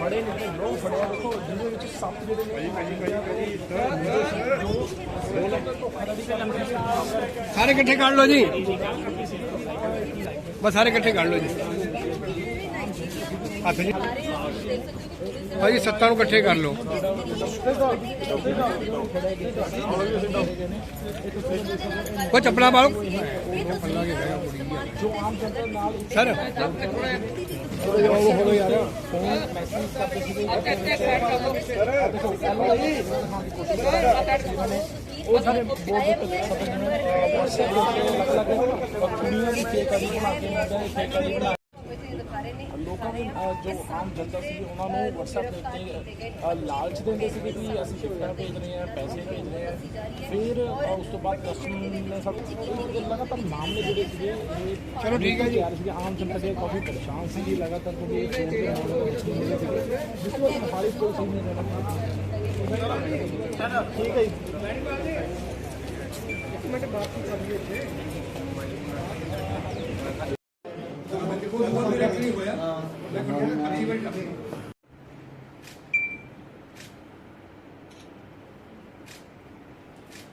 ਫੜੇ ਨਿਕਲੇ ਡਰੋਨ ਫੜਿਆ ਦੇਖੋ ਜਿਹਦੇ ਵਿੱਚ ਸੱਪ ਜਿਹੜੇ ਨੇ ਭਾਜੀ ਭਾਜੀ ਸਾਰੇ ਇਕੱਠੇ ਕਰ ਲਓ ਜੀ। ਬਸ ਸਾਰੇ ਇਕੱਠੇ ਕਰ ਲਓ ਜੀ। ਹੱਥ ਜੀ। ਭਾਜੀ ਸੱਤਾਂ ਨੂੰ ਇਕੱਠੇ ਕਰ ਲਓ। ਉਹ ਚੱਪਲਾਂ ਪਾਓ ਸਰ। ਥੋੜੇ ਜਿਹਾ ਉਹ ਹੋ ਯਾਰ ਫੋਨ ਮੈਸੇਜ ਕਰਦੇ ਸੀਗੇ ਉਹ ਸਾਰੇ ਬਹੁਤ WhatsApp ਦੇ ਉੱਤੇ ਅਲੱਗ ਅਲੱਗ ਕੁੜੀਆਂ ਦੀ ਫੇਕ ਆਈਡੀ ਬਣਾ ਕੇ ਮੁੰਡਿਆਂ ਦੀ ਫੇਕ ਆਈਡੀ ਬਣਾ ਲੋਕਾਂ ਨੂੰ ਅਹ, ਜੋ ਆਮ ਜਨਤਾ ਸੀ ਉਹਨਾਂ ਨੂੰ WhatsApp ਦੇ ਉੱਤੇ ਅਹ, ਲਾਲਚ ਦਿੰਦੇ ਸੀਗੇ ਕਿ ਅਸੀਂ ਸ਼ਿਫਟਾਂ ਭੇਜ ਰਹੇ ਹਾਂ ਪੈਸੇ ਭੇਜ ਰਹੇ ਹਾਂ। ਫਿਰ ਅਹ, ਉਸ ਤੋਂ ਬਾਅਦ ਕਸਟਮਰ ਨੇ ਸਭ ਇਹ ਲਗਾਤਾਰ ਮਾਮਲੇ ਜਿਹੜੇ ਸੀਗੇ ਇਹ ਚਲੋ ਠੀਕ ਹੈ ਜੀ। ਯਾਰ ਸੀ ਆਮ ਜਨਤਾ ਦੇ ਕਾਫੀ ਪਰੇਸ਼ਾਨ ਸੀ ਲਗਾਤਾਰ ਕਿਉਂਕਿ ਇਹ ਫੋਨ ਦੇ ਮਾਮਲੇ ਵਿੱਚ ਮਿਲੇ ਸੀਗੇ ਜਿਸ ਤੋਂ ਮਹਾਲੀ ਪੁਲਿਸ ਨੇ ਜਿਹੜਾ ਠੀਕ ਹੈ ਜੀ।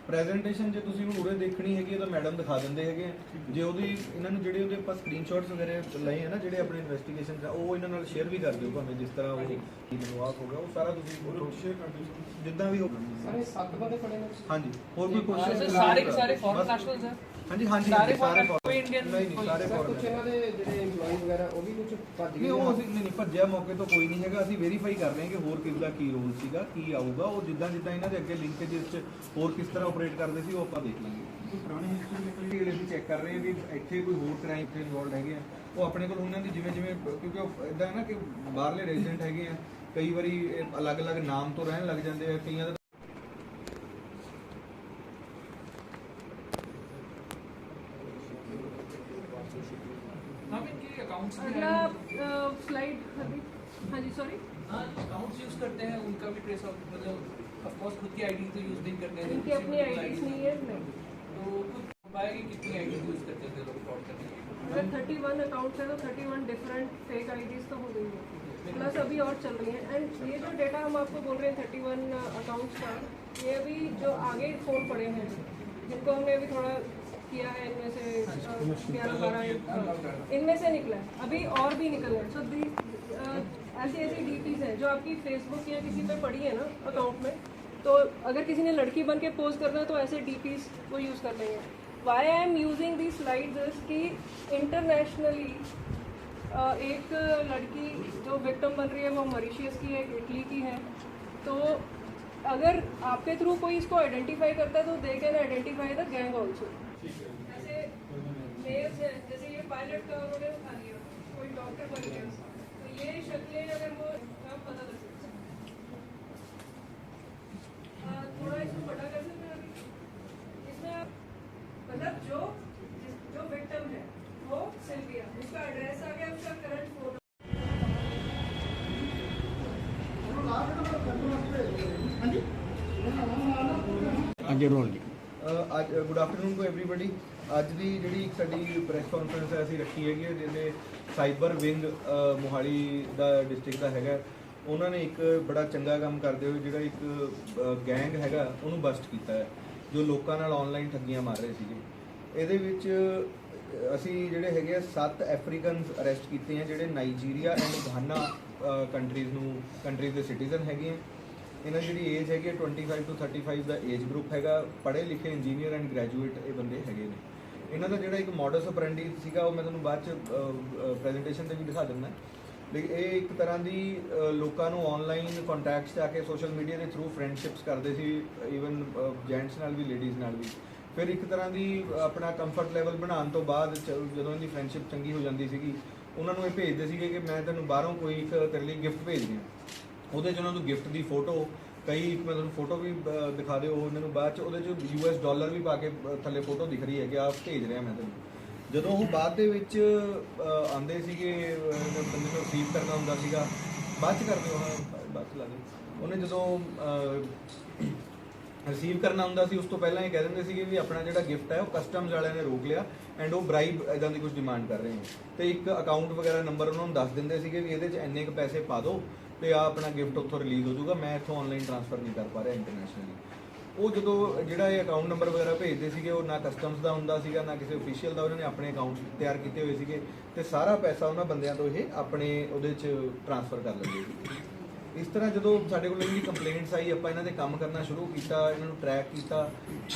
ਪ੍ਰੈਜੈਂਟੇਸ਼ਨ ਜੇ ਤੁਸੀਂ ਉਰੇ ਦੇਖਣੀ ਹੈਗੀ ਹੈ ਤਾਂ ਮੈਡਮ ਦਿਖਾ ਦਿੰਦੇ ਹੈਗੇ ਆ। ਜੇ ਉਹਦੀ ਇਹਨਾਂ ਨੂੰ ਜਿਹੜੇ ਉਹਦੇ ਆਪਾਂ ਸਕਰੀਨਸ਼ਾਟਸ ਵਗੈਰੇ ਲਏ ਆ ਨਾ ਜਿਹੜੇ ਆਪਣੇ ਇਨਵੈਸਟੀਗੇਸ਼ਨ ਦਾ ਉਹ ਇਹਨਾਂ ਨਾਲ ਸ਼ੇਅਰ ਵੀ ਕਰ ਦਿਓ ਭਾਵੇਂ ਜਿਸ ਤਰ੍ਹਾਂ ਉਹ ਮੈਨੂੰ ਆਪ ਹੋ ਗਿਆ ਉਹ ਸਾਰਾ ਤੁਸੀਂ ਸ਼ੇਅਰ ਕਰ ਦਿਓ ਜਿੱਦਾਂ ਵੀ ਹੋ ਸਾਰੇ ਸੱਤ ਬੰਦੇ ਫੜੇ ਨੇ। ਹਾਂਜੀ ਹੋਰ ਕੋਈ ਕੁਐਸਚਨ ਸਾਰੇ ਕੇ ਸਾਰੇ ਫੋਰਨ ਨੈਸ਼ਨਲਸ ਹੈ ਹਾਂਜੀ ਹਾਂਜੀ ਸਾਰੇ ਸਾਰੇ ਕੋਈ। Indian, ਨਹੀਂ ਨਹੀਂ ਸਾਰੇ ਸਰ ਕੁਝ। ਇਹਨਾਂ ਦੇ ਜਿਹੜੇ EMPLOYEE ਵਗੈਰਾ ਉਹ ਵੀ ਕੁਝ ਭੱਜ ਨਹੀਂ ਗਏ ਉਹ ਅਸੀਂ ਨਹੀਂ ਨਹੀਂ, ਭੱਜਿਆ ਮੌਕੇ ਤੋਂ ਕੋਈ ਨਹੀਂ ਹੈਗਾ ਅਸੀਂ ਵੈਰੀਫਾਈ ਕਰ ਰਹੇ ਹਾਂ ਕਿ ਹੋਰ ਕਿਸ ਦਾ ਕੀ ਰੋਲ ਸੀਗਾ ਕੀ ਆਊਗਾ ਉਹ ਜਿੱਦਾਂ ਜਿੱਦਾਂ ਇਹਨਾਂ ਦੇ ਅੱਗੇ ਲਿੰਕੇजेस ਚ ਹੋਰ ਕਿਸ ਤਰ੍ਹਾਂ ਆਪਰੇਟ ਕਰਦੇ ਸੀ ਉਹ ਆਪਾਂ ਦੇਖ ਲਾਂਗੇ ਪੁਰਾਣੀ ਹਿਸਟਰੀ ਨਿਕਲੀ ਅਸੀਂ ਚੈੱਕ ਕਰ ਰਹੇ ਹਾਂ ਵੀ ਇੱਥੇ ਕੋਈ ਹੋਰ ਕ੍ਰਾਈਮ ਤੇ ਇਨਵੋਲਡ ਹੈਗੇ ਆ ਉਹ ਆਪਣੇ ਕੋਲ ਉਹਨਾਂ ਦੀ ਜਿਵੇਂ ਜਿਵੇਂ ਕਿਉਂਕਿ ਉਹ ਇਦਾਂ ਹੈ ਨਾ ਕਿ ਬਾਹਰਲੇ ਰੈਜ਼ੀਡੈਂਟ ਹੈਗੇ ਆ ਕਈ ਵਾਰੀ ਅਲੱਗ-ਅਲੱਗ ਨਾਮ ਤੋਂ ਰਹਿਣ ਲੱਗ ਜਾਂਦੇ ਆ ਕਈਆਂ ਦਾ स्लाइड हाँ जी सॉरी अकाउंट्स यूज़ करते हैं उनका भी ट्रेस आउट मतलब ऑफ़ कोर्स खुद की आईडी तो यूज़ नहीं करते हैं इनकी अपनी आईडीज नहीं है नहीं। तो कुछ पाएगी कितनी आईडी यूज़ करते थे लोग फ्रॉड करने के अगर थर्टी वन अकाउंट्स है तो thirty one different fake IDs तो हो गई है। प्लस अभी और चल रही है। एंड ये जो डेटा हम आपको बोल रहे हैं थर्टी वन अकाउंट्स का ये अभी जो आगे फ़ोन पड़े हैं जिनको हमने अभी थोड़ा किया है इनमें से ग्यारह बारह इनमें से निकला है। अभी और भी निकल रहे हैं। सो दी ऐसी ऐसी डीपीज हैं जो आपकी फेसबुक या किसी पे पड़ी है ना अकाउंट में तो अगर किसी ने लड़की बन के पोस्ट करना है तो ऐसे डीपीज वो यूज़ कर लेंगे। Why I am using the slides कि इंटरनेशनली एक लड़की जो विक्टम बन रही है, वो मॉरिशियस की है इटली की है तो अगर आपके थ्रू कोई इसको आइडेंटिफाई करता है तो they can identify the gang also जैसे हैं ये पायलट का उन्होंने उठा लिया कोई डॉक्टर बन गया तो ये शक्लें अगर वो आप पता कर सकते हैं। थोड़ा इसको बड़ा कर सकते हैं इसमें आप मतलब जो जो विक्टिम है, वो सिल्विया उसका एड्रेस ਅੱਗੇ ਰੋਲ ਜੀ। ਅ, ਅੱਜ ਗੁੱਡ ਆਫਟਰਨੂਨ ਟੂ ਐਵਰੀਬਾਡੀ ਅੱਜ ਦੀ ਜਿਹੜੀ ਇੱਕ ਸਾਡੀ ਪ੍ਰੈਸ ਕਾਨਫਰੰਸ ਹੈ ਅਸੀਂ ਰੱਖੀ ਹੈਗੀ ਹੈ ਜਿਹਦੇ ਸਾਈਬਰ ਵਿੰਗ ਅ, ਮੋਹਾਲੀ ਦਾ ਡਿਸਟ੍ਰਿਕਟ ਦਾ ਹੈਗਾ ਉਹਨਾਂ ਨੇ ਇੱਕ ਬੜਾ ਚੰਗਾ ਕੰਮ ਕਰਦੇ ਹੋਏ ਜਿਹੜਾ ਇੱਕ ਗੈਂਗ ਹੈਗਾ ਉਹਨੂੰ ਬਸਟ ਕੀਤਾ ਹੈ ਜੋ ਲੋਕਾਂ ਨਾਲ ਆਨਲਾਈਨ ਠੱਗੀਆਂ ਮਾਰ ਰਹੇ ਸੀਗੇ। ਇਹਦੇ ਵਿੱਚ ਅ, ਅਸੀਂ ਜਿਹੜੇ ਹੈਗੇ ਆ ਸੱਤ ਅਫਰੀਕਨਸ ਅਰੈਸਟ ਕੀਤੇ ਆ ਜਿਹੜੇ ਨਾਈਜੀਰੀਆ ਐਂਡ ਘਾਨਾ ਕੰਟਰੀਜ਼ ਨੂੰ ਕੰਟਰੀਜ਼ ਦੇ ਸਿਟੀਜ਼ਨ ਹੈਗੇ ਆ। ਇਹਨਾਂ ਦੀ ਜਿਹੜੀ ਏਜ ਹੈਗੀ ਹੈ 25 ਤੋਂ 35 ਦਾ ਏਜ ਗਰੁੱਪ ਹੈਗਾ, ਪੜ੍ਹੇ ਲਿਖੇ ਇੰਜੀਨੀਅਰ ਐਂਡ ਗ੍ਰੈਜੂਏਟ ਇਹ ਬੰਦੇ ਹੈਗੇ ਨੇ। ਇਹਨਾਂ ਦਾ ਜਿਹੜਾ ਇੱਕ ਮੋਡਸ ਆਪਰੈਂਡੀ ਸੀਗਾ, ਉਹ ਮੈਂ ਤੁਹਾਨੂੰ ਬਾਅਦ ਚ ਪ੍ਰੈਜੈਂਟੇਸ਼ਨ ਤੇ ਵੀ ਦਿਖਾ ਦਿੰਦਾ। ਲੇਕਿਨ ਇਹ ਇੱਕ ਤਰ੍ਹਾਂ ਦੀ ਲੋਕਾਂ ਨੂੰ ਆਨਲਾਈਨ ਕੰਟੈਕਟਸ ਤੇ ਆ ਕੇ ਸੋਸ਼ਲ ਮੀਡੀਆ ਦੇ ਥਰੂ ਫਰੈਂਡਸ਼ਿਪਸ ਕਰਦੇ ਸੀ ਈਵਨ ਜੈਂਟਸ ਨਾਲ ਵੀ ਲੇਡੀਜ਼ ਨਾਲ ਵੀ। ਫਿਰ ਇੱਕ ਤਰ੍ਹਾਂ ਦੀ ਆਪਣਾ ਕੰਫਰਟ ਲੈਵਲ ਬਣਾਉਣ ਤੋਂ ਬਾਅਦ ਚ- ਜਦੋਂ ਇਹਦੀ ਫਰੈਂਡਸ਼ਿਪ ਚੰਗੀ ਹੋ ਜਾਂਦੀ ਸੀਗੀ, ਉਹਨਾਂ ਨੂੰ ਇਹ ਭੇਜਦੇ ਸੀਗੇ ਕਿ ਮੈਂ ਤੈਨੂੰ ਬਾਹਰੋਂ ਕੋਈ ਇੱਕ ਤੇਰੇ ਲਈ ਗਿਫਟ ਭੇਜ ਰਿਹਾ ਉਹਦੇ 'ਚ ਉਹਨਾਂ ਨੂੰ ਗਿਫਟ ਦੀ ਫੋਟੋ ਕਈ ਮੈਂ ਤੁਹਾਨੂੰ ਫੋਟੋ ਵੀ ਅਹ, ਦਿਖਾ ਦਿਓ ਉਹਨਾਂ ਨੂੰ ਬਾਅਦ 'ਚ ਉਹਦੇ 'ਚ ਯੂਐਸ ਡਾਲਰ ਵੀ ਪਾ ਕੇ ਅਹ, ਥੱਲੇ ਫੋਟੋ ਦਿਖ ਰਹੀ ਹੈ ਕਿ ਆਪ ਭੇਜ ਰਿਹਾ ਮੈਂ ਤੁਹਾਨੂੰ ਜਦੋਂ ਉਹ ਬਾਅਦ ਦੇ ਵਿੱਚ ਅਹ, ਆਉਂਦੇ ਸੀਗੇ ਅਹ, ਬੰਦੇ ਨੂੰ ਰਿਸੀਵ ਕਰਨਾ ਹੁੰਦਾ ਸੀਗਾ ਬਾਅਦ 'ਚ ਕਰਦੇ ਉਹ ਬਾਅਦ 'ਚ ਲਾ ਦਿਓ। ਉਹਨੇ ਜਦੋਂ ਅਹ, ਰਿਸੀਵ ਕਰਨਾ ਹੁੰਦਾ ਸੀ ਉਸ ਤੋਂ ਪਹਿਲਾਂ ਇਹ ਕਹਿ ਦਿੰਦੇ ਸੀਗੇ ਵੀ ਆਪਣਾ ਜਿਹੜਾ ਗਿਫਟ ਹੈ ਉਹ ਕਸਟਮਸ ਵਾਲਿਆਂ ਨੇ ਰੋਕ ਲਿਆ ਐਂਡ ਉਹ ਬ੍ਰਾਈਬ ਇਦਾਂ ਦੀ ਕੁਝ ਡਿਮਾਂਡ ਕਰ ਰਹੇ ਨੇ। ਤੇ ਇੱਕ ਅਕਾਊਂਟ ਵਗੈਰਾ ਨੰਬਰ ਉਹਨਾਂ ਨੂੰ ਦੱਸ ਦਿੰਦੇ ਸੀਗੇ ਵੀ ਇਹਦੇ 'ਚ ਇੰਨੇ ਕੁ ਪੈਸੇ ਪਾ ਦਿਓ ਤੇ ਆ ਆਪਣਾ ਗਿਫਟ ਉੱਥੋਂ ਰਿਲੀਜ਼ ਹੋ ਜਾਊਗਾ। ਮੈਂ ਇੱਥੋਂ ਆਨਲਾਈਨ ਟ੍ਰਾਂਸਫਰ ਨਹੀਂ ਕਰ ਪਾ ਰਿਹਾ ਇੰਟਰਨੈਸ਼ਨਲੀ ਉਹ ਜਦੋਂ ਜਿਹੜਾ ਇਹ ਅਕਾਊਂਟ ਨੰਬਰ ਵਗੈਰਾ ਭੇਜਦੇ ਸੀਗੇ, ਉਹ ਨਾ ਕਸਟਮਸ ਦਾ ਹੁੰਦਾ ਸੀਗਾ, ਨਾ ਕਿਸੇ ਅਫੀਸ਼ੀਅਲ ਦਾ, ਉਹਨਾਂ ਨੇ ਆਪਣੇ ਅਕਾਊਂਟ ਤਿਆਰ ਕੀਤੇ ਹੋਏ ਸੀਗੇ ਤੇ ਸਾਰਾ ਪੈਸਾ ਉਹਨਾਂ ਬੰਦਿਆਂ ਤੋਂ ਇਹ ਆਪਣੇ ਉਹਦੇ 'ਚ ਟ੍ਰਾਂਸਫਰ ਕਰ ਲੈਂਦੇ ਸੀ। ਇਸ ਤਰ੍ਹਾਂ ਜਦੋਂ ਸਾਡੇ ਕੋਲ ਇਹਦੀ ਕੰਪਲੇਂਟਸ ਆਈ, ਆਪਾਂ ਇਹਨਾਂ ਦੇ ਕੰਮ ਕਰਨਾ ਸ਼ੁਰੂ ਕੀਤਾ, ਇਹਨਾਂ ਨੂੰ ਟਰੈਕ ਕੀਤਾ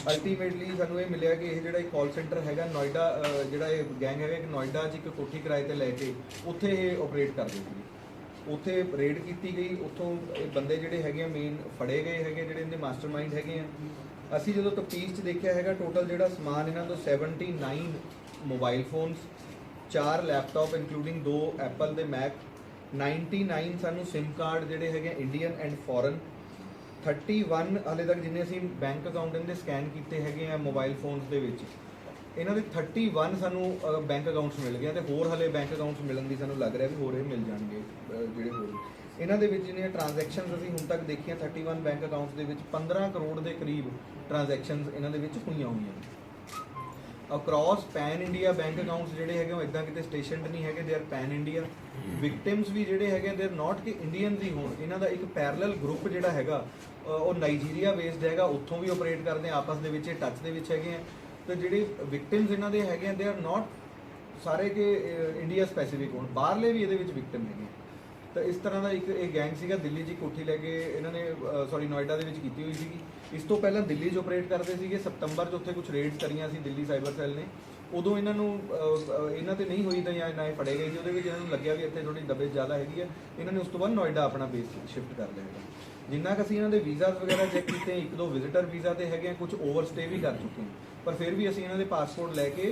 ਅਲਟੀਮੇਟਲੀ ਸਾਨੂੰ ਇਹ ਮਿਲਿਆ ਕਿ ਇਹ ਜਿਹੜਾ ਇੱਕ ਕਾਲ ਸੈਂਟਰ ਹੈਗਾ ਨੋਇਡਾ ਜਿਹੜਾ ਇਹ ਗੈਂਗ ਹੈਗਾ, ਇੱਕ ਨੋਇਡਾ 'ਚ ਇੱਕ ਕੋਠੀ ਕਿਰਾਏ ਤੇ ਲੈ ਕੇ ਉੱਥੇ ਇਹ ਆਪਰੇਟ ਕਰਦੇ ਸੀ ਉੱਥੇ ਰੇਡ ਕੀਤੀ ਗਈ, ਉੱਥੋਂ ਇਹ ਬੰਦੇ ਜਿਹੜੇ ਹੈਗੇ ਆ ਮੇਨ ਫੜੇ ਗਏ ਹੈਗੇ ਜਿਹੜੇ ਇਹਦੇ ਮਾਸਟਰਮਾਈਂਡ ਹੈਗੇ ਆ। ਅਸੀਂ ਜਦੋਂ ਤਫਤੀਸ਼ 'ਚ ਦੇਖਿਆ ਹੈਗਾ ਟੋਟਲ ਜਿਹੜਾ ਸਮਾਨ ਇਹਨਾਂ ਤੋਂ 79 ਮੋਬਾਈਲ ਫੋਨਸ ਚਾਰ ਲੈਪਟਾਪ ਇਨਕਲੂਡਿੰਗ ਦੋ ਐਪਲ ਦੇ ਮੈਕ 99 ਸਾਨੂੰ SIM ਕਾਰਡ ਜਿਹੜੇ ਹੈਗੇ ਇੰਡੀਅਨ ਐਂਡ ਫੋਰਨ 31 ਹਾਲੇ ਤੱਕ ਜਿੰਨੇ ਅਸੀਂ ਬੈਂਕ ਅਕਾਊਂਟ ਦੇ ਸਕੈਨ ਕੀਤੇ ਹੈਗੇ ਆ ਮੋਬਾਈਲ ਫੋਨਸ ਦੇ ਵਿੱਚ। ਇਹਨਾਂ ਦੇ 31 ਸਾਨੂੰ ਬੈਂਕ ਅਕਾਊਂਟਸ ਮਿਲ ਗਏ ਆ ਤੇ ਹੋਰ ਹਲੇ ਬੈਂਕ ਅਕਾਊਂਟਸ ਮਿਲਣ ਦੀ ਸਾਨੂੰ ਲੱਗ ਰਿਹਾ ਵੀ ਹੋਰ ਇਹ ਮਿਲ ਜਾਣਗੇ ਜਿਹੜੇ ਹੋਰ ਇਹਨਾਂ ਦੇ ਵਿੱਚ ਜਿਹੜੀਆਂ ਟ੍ਰਾਂਜੈਕਸ਼ਨਸ ਅਸੀਂ ਹੁਣ ਤੱਕ ਦੇਖੀਆਂ 31 ਬੈਂਕ ਅਕਾਊਂਟਸ ਦੇ ਵਿੱਚ 15 ਕਰੋੜ ਦੇ ਕਰੀਬ ਟ੍ਰਾਂਜੈਕਸ਼ਨਸ ਇਹਨਾਂ ਦੇ ਵਿੱਚ ਹੋਈਆਂ ਹੋਈਆਂ ਨੇ। Across pan India bank accounts ਜਿਹੜੇ ਹੈਗੇ ਉਹ ਇਦਾਂ ਕਿਤੇ ਸਟੇਸ਼ਨਡ ਨਹੀਂ ਹੈਗੇ they are pan India victims ਵੀ ਜਿਹੜੇ ਹੈਗੇ ਦੇ ਆਰ ਨਾਟ ਕਿ ਇੰਡੀਅਨ ਹੀ ਹੋਣ। ਇਹਨਾਂ ਦਾ ਇੱਕ ਪੈਰਲਲ ਗਰੁੱਪ ਜਿਹੜਾ ਹੈਗਾ ਉਹ ਨਾਈਜੀਰੀਆ ਬੇਸਡ ਹੈਗਾ, ਉੱਥੋਂ ਵੀ ਆਪਰੇਟ ਕਰਦੇ ਆ, ਆਪਸ ਦੇ ਵਿੱਚ ਟੱਚ ਦੇ ਵਿੱਚ ਹੈਗੇ ਆ। ਤੇ ਜਿਹੜੇ ਵਿਕਟਿਮਸ ਇਹਨਾਂ ਦੇ ਹੈਗੇ ਆ ਦੇ ਆਰ ਨਾਟ ਸਾਰੇ ਕਿ ਇੰਡੀਆ ਸਪੈਸੀਫਿਕ ਹੋਣ। ਬਾਹਰਲੇ ਵੀ ਇਹਦੇ ਵਿੱਚ ਵਿਕਟਿਮ ਹੈਗੇ ਤਾਂ ਇਸ ਤਰ੍ਹਾਂ ਦਾ ਇੱਕ ਇਹ ਗੈਂਗ ਸੀਗਾ, ਦਿੱਲੀ 'ਚ ਕੋਠੀ ਲੈ ਕੇ ਇਹਨਾਂ ਨੇ ਸੌਰੀ ਨੋਇਡਾ ਦੇ ਵਿੱਚ ਕੀਤੀ ਹੋਈ ਸੀਗੀ। ਇਸ ਤੋਂ ਪਹਿਲਾਂ ਦਿੱਲੀ 'ਚ ਆਪਰੇਟ ਕਰਦੇ ਸੀਗੇ। ਸਤੰਬਰ 'ਚ ਉੱਥੇ ਕੁਝ ਰੇਡਸ ਕਰੀਆਂ ਸੀ ਦਿੱਲੀ ਸਾਈਬਰ ਸੈੱਲ ਨੇ। ਉਦੋਂ ਇਹਨਾਂ ਨੂੰ ਅਹ, ਅਹ, ਇਹਨਾਂ ਤੇ ਨਹੀਂ ਹੋਈ ਤਾਂ ਜਾਂ ਨਾ ਇਹ ਫੜੇ ਗਏ ਸੀ ਉਹਦੇ ਵਿੱਚ ਇਹਨਾਂ ਨੂੰ ਲੱਗਿਆ ਵੀ ਇੱਥੇ ਥੋੜੀ ਦਬੇ ਜ਼ਿਆਦਾ ਹੈਗੀ ਹੈ ਇਹਨਾਂ ਨੇ ਉਸ ਤੋਂ ਬਾਅਦ ਨੋਇਡਾ ਆਪਣਾ ਬੇਸ ਸ਼ਿਫਟ ਕਰ ਲਿਆ ਹੈਗਾ। ਜਿੰਨਾ ਕਿ ਅਸੀਂ ਇਹਨਾਂ ਦੇ ਵੀਜ਼ਾਸ ਵਗੈਰਾ ਚੈੱਕ ਕੀਤੇ ਇੱਕ ਦੋ ਵਿਜ਼ਿਟਰ ਵੀਜ਼ਾ ਤੇ ਹੈਗੇ ਆ ਕੁਝ ਓਵਰਸਟੇ ਵੀ ਕਰ ਚੁੱਕੇ ਹਾਂ ਪਰ ਫਿਰ ਵੀ ਅਸੀਂ ਇਹਨਾਂ ਦੇ ਪਾਸਪੋਰਟ ਲੈ ਕੇ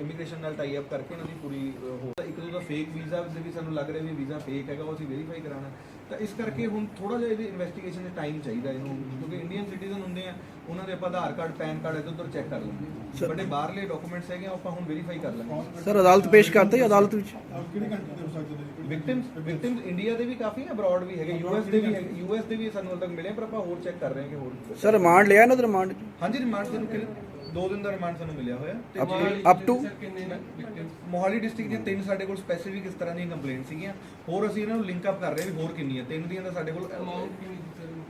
ਇਮੀਗ੍ਰੇਸ਼ਨ ਨਾਲ ਟਾਈ ਅਪ ਕਰਕੇ ਇਹਨਾਂ ਦੀ ਪੂਰੀ ਅਹ, ਹੋ ਇੱਕ ਦੋ ਦਾ ਫੇਕ ਵੀਜ਼ਾ ਦੇ ਵੀ ਸਾਨੂੰ ਲੱਗ ਰਿਹਾ ਵੀ ਵੀਜ਼ਾ ਫੇਕ ਹੈਗਾ ਉਹ ਅਸੀਂ ਵੈਰੀਫਾਈ ਕਰਾਉਣਾ। ਤਾਂ ਇਸ ਕਰਕੇ ਹੁਣ ਥੋੜਾ ਜਿਹਾ ਇਹਦੀ ਇਨਵੈਸਟੀਗੇਸ਼ਨ ਦੇ ਟਾਈਮ ਚਾਹੀਦਾ ਇਹਨੂੰ ਕਿਉਂਕਿ ਇੰਡੀਅਨ ਸਿਟੀਜ਼ਨ ਹੁੰਦੇ ਆ ਉਹਨਾਂ ਦੇ ਆਪਾਂ ਆਧਾਰ ਕਾਰਡ ਪੈਨ ਕਾਰਡ ਇੱਧਰ ਉੱਧਰ ਚੈੱਕ ਕਰ ਲੈਂਦੇ ਹਾਂ ਬਟ ਇਹ ਬਾਹਰਲੇ ਡਾਕੂਮੈਂਟਸ ਹੈਗੇ ਆਪਾਂ ਹੁਣ ਵੈਰੀਫਾਈ ਕਰ ਲਾਂਗੇ ਸਰ ਅਦਾਲਤ ਪੇਸ਼ ਕਰਤੇ ਅਦਾਲਤ ਵਿੱਚ? ਵਿਕਟਿਮਸ ਵਿਕਟਿਮਸ ਇੰਡੀਆ ਦੇ ਵੀ ਕਾਫੀ ਹੈ ਅਬਰਾਡ ਵੀ ਹੈਗੇ ਯੂਐਸ ਦੇ ਵੀ ਹੈਗੇ ਯੂਐਸ ਦੇ ਵੀ ਸਾਨੂੰ ਹਾਲੇ ਤੱਕ ਮਿਲੇ ਪਰ ਆਪਾਂ ਹੋਰ ਚੈੱਕ ਕਰ ਰਹੇ ਹਾਂ ਕਿ ਹੋਰ। ਸਰ ਰਿਮਾਂਡ ਲਿਆ ਇਹਨਾਂ ਦਾ ਰਿਮਾਂਡ ਹਾਂਜੀ ਰਿਮਾਂਡ ਸਾਨੂੰ ਕਿੰਨੇ ਦੋ ਦਿਨ ਦਾ ਰਿਮਾਂਡ ਸਾਨੂੰ ਮਿਲਿਆ ਹੋਇਆ ਤੇ ਅਪ ਟੂ ਮੋਹਾਲੀ ਡਿਸਟ੍ਰਿਕਟ ਦੀਆਂ ਤਿੰਨ ਸਾਡੇ ਕੋਲ ਸਪੈਸੀਫਿਕ ਇਸ ਤਰ੍ਹਾਂ ਦੀਆਂ ਕੰਪਲੇਂਟ ਸੀਗੀਆਂ। ਹੋਰ ਅਸੀਂ ਇਹਨਾਂ ਨੂੰ ਲਿੰਕ ਅਪ ਕਰ ਰਹੇ ਵੀ ਹੋਰ ਕਿੰਨੀਆਂ। ਤਿੰਨ ਦੀਆਂ ਤਾਂ ਸਾਡੇ ਕੋਲ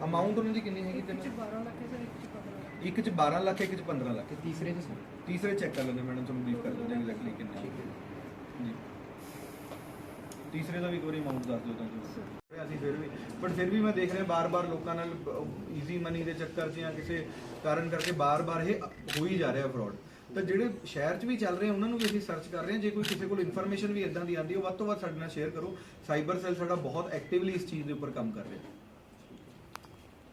ਅਮਾਉਂਟ ਉਹਨਾਂ ਦੀ ਕਿੰਨੀ ਹੈਗੀ ਤਿੰਨ? 12 ਲੱਖ ਹੈ ਸਰ ਇੱਕ 'ਚ 15 ਲੱਖ ਇੱਕ ਚ 12 ਲੱਖ ਇੱਕ ਚ 15 ਲੱਖ। ਤੀਸਰੇ ਚ ਤੀਸਰੇ ਚੈੱਕ ਕਰ ਲੈਂਦੇ ਮੈਡਮ ਤੁਹਾਨੂੰ ਬਰੀਫ ਕਰ ਦਿੰਦੇ ਐਗਜ਼ੈਕਟਲੀ ਕਿੰਨਾ ਜੀ। ਤੀਸਰੇ ਦਾ ਵੀ ਇੱਕ ਵਾਰੀ ਅਮਾਉਂਟ ਦੱਸ ਦਿਓ ਤਾਂ ਕਿ ਅਸੀਂ ਫਿਰ ਵੀ। ਬਟ ਫਿਰ ਵੀ ਮੈਂ ਦੇਖ ਰਿਹਾ ਬਾਰ-ਬਾਰ ਲੋਕਾਂ ਨਾਲ ਈਜ਼ੀ ਮਨੀ ਦੇ ਚੱਕਰ 'ਚ ਜਾਂ ਕਿਸੇ ਕਾਰਨ ਕਰਕੇ ਬਾਰ-ਬਾਰ ਇਹ ਹੋਈ ਜਾ ਰਿਹਾ ਫਰਾਡ ਤਾਂ ਜਿਹੜੇ ਸ਼ਹਿਰ 'ਚ ਵੀ ਚੱਲ ਰਹੇ ਉਹਨਾਂ ਨੂੰ ਵੀ ਅਸੀਂ ਸਰਚ ਕਰ ਰਹੇ ਹਾਂ। ਜੇ ਕੋਈ ਕਿਸੇ ਕੋਲ ਇਨਫੋਰਮੇਸ਼ਨ ਵੀ ਇਦਾਂ ਦੀ ਆਉਂਦੀ ਹੈ ਉਹ ਵੱਧ ਤੋਂ ਵੱਧ ਸਾਡੇ ਨਾਲ ਸ਼ੇਅਰ ਕਰੋ। ਸਾਈਬਰ ਸੈੱਲ ਸਾਡਾ ਬਹੁਤ ਐਕਟਿਵਲੀ ਇਸ ਚੀਜ਼ ਦੇ ਉੱਪਰ ਕੰਮ ਕਰ ਰਿਹਾ।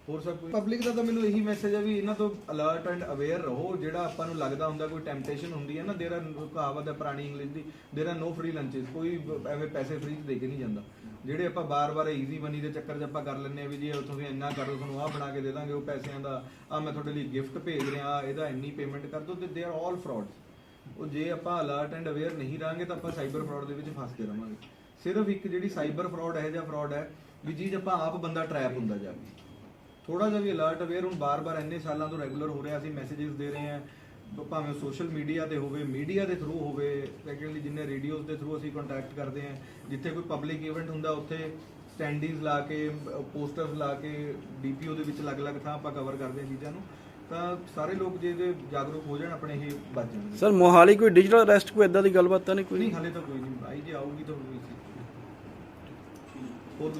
ਹੋਰ ਸਭ ਕੋਈ? ਪਬਲਿਕ ਦਾ ਤਾਂ ਮੈਨੂੰ ਇਹੀ ਮੈਸੇਜ ਹੈ ਵੀ ਇਹਨਾਂ ਤੋਂ ਅਲਰਟ ਐਂਡ ਅਵੇਅਰ ਰਹੋ, ਜਿਹੜਾ ਆਪਾਂ ਨੂੰ ਲੱਗਦਾ ਹੁੰਦਾ ਕੋਈ ਟੈਂਪਟੇਸ਼ਨ ਹੁੰਦੀ ਹੈ ਨਾ ਦੇਰ ਕਹਾਵਤ ਹੈ ਪੁਰਾਣੀ ਇੰਗਲਿਸ਼ ਦੀ ਦੇਰ ਆਰ ਨੋ ਫ੍ਰੀ ਲੰਚਸ ਕੋਈ ਐਵੇਂ ਪੈਸੇ ਫ੍ਰੀ ਚ ਦੇ ਕੇ ਨਹੀਂ ਜਾਂਦਾ। ਜਿਹੜੇ ਆਪਾਂ ਬਾਰ-ਬਾਰ ਈਜ਼ੀ ਮਨੀ ਦੇ ਚੱਕਰ 'ਚ ਆਪਾਂ ਕਰ ਲੈਂਦੇ ਆ ਵੀ ਜੀ ਤੁਸੀਂ ਇੰਨਾ ਕਰ ਦਿਓ ਤੁਹਾਨੂੰ ਆਹ ਬਣਾ ਕੇ ਦੇ ਦਾਂਗੇ ਉਹ ਪੈਸਿਆਂ ਦਾ ਆ ਮੈਂ ਤੁਹਾਡੇ ਲਈ ਗਿਫਟ ਭੇਜ ਰਿਹਾ ਇਹਦਾ ਇੰਨੀ ਪੇਮੈਂਟ ਕਰ ਦਿਓ ਤੇ ਦੇ ਆਰ ਆਲ ਫਰਾਡਸ ਉਹ ਜੇ ਆਪਾਂ ਅਲਰਟ ਐਂਡ ਅਵੇਅਰ ਨਹੀਂ ਰਾਂਗੇ ਤਾਂ ਆਪਾਂ ਸਾਈਬਰ ਫਰਾਡ ਦੇ ਵਿੱਚ ਫਸ ਕੇ ਰਵਾਂਗੇ ਸਿਰਫ ਇੱਕ ਜਿਹੜੀ ਸਾਈਬਰ ਫਰਾਡ ਇਹੋ ਜਿਹਾ ਫਰਾਡ ਹੈ, ਵੀ ਜੀ ਆਪਾਂ ਆਪ ਬੰਦਾ ਟਰੈਪ ਹੁੰਦਾ ਜਾ ਕੇ ਥੋੜਾ ਜਿਹਾ ਵੀ ਅਲਰਟ ਅਵੇਅਰ ਹੁਣ ਬਾਰ-ਬਾਰ ਇੰਨੇ ਸਾਲਾਂ ਤੋਂ ਰੈਗੂਲਰ ਹੋ ਰਿਹਾ ਅਸੀਂ ਮੈਸੇजेस ਦੇ ਰਹੇ ਹਾਂ। ਭਾਵੇਂ ਸੋਸ਼ਲ ਮੀਡੀਆ ਤੇ ਹੋਵੇ ਮੀਡੀਆ ਦੇ ਥਰੂ ਹੋਵੇ ਸੈਕੰਡਲੀ ਜਿੰਨੇ ਰੇਡੀਓਜ਼ ਦੇ ਥਰੂ ਅਸੀਂ ਕੰਟੈਕਟ ਕਰਦੇ ਹਾਂ ਜਿੱਥੇ ਕੋਈ ਪਬਲਿਕ ਇਵੈਂਟ ਹੁੰਦਾ ਉੱਥੇ ਸਟੈਂਡੀਜ਼ ਲਾ ਕੇ ਪੋਸਟਰਸ ਲਾ ਕੇ ਡੀਪੀਓ ਦੇ ਵਿੱਚ ਅਲੱਗ-ਅਲੱਗ ਥਾਂ ਆਪਾਂ ਕਵਰ ਕਰਦੇ ਹਾਂ ਚੀਜ਼ਾਂ ਨੂੰ ਤਾਂ ਸਾਰੇ ਲੋਕ ਜੇ ਇਹਦੇ ਜਾਗਰੂਕ ਹੋ ਜਾਣ ਆਪਣੇ ਹੀ ਬਚ ਜਾਣਗੇ ਸਰ ਮੋਹਾਲੀ ਕੋਈ ਡਿਜੀਟਲ ਅਰੈਸਟ ਕੋਈ ਇਦਾਂ ਦੀ ਗੱਲਬਾਤ ਤਾਂ ਨਹੀਂ ਕੋਈ? ਨਹੀਂ ਹਾਲੇ ਤਾਂ ਕੋਈ ਨਹੀਂ। ਆਈ ਜੇ ਆਊਗੀ ਤਾਂ ਹੋਊਗੀ। ਸੀ ਹੋਰ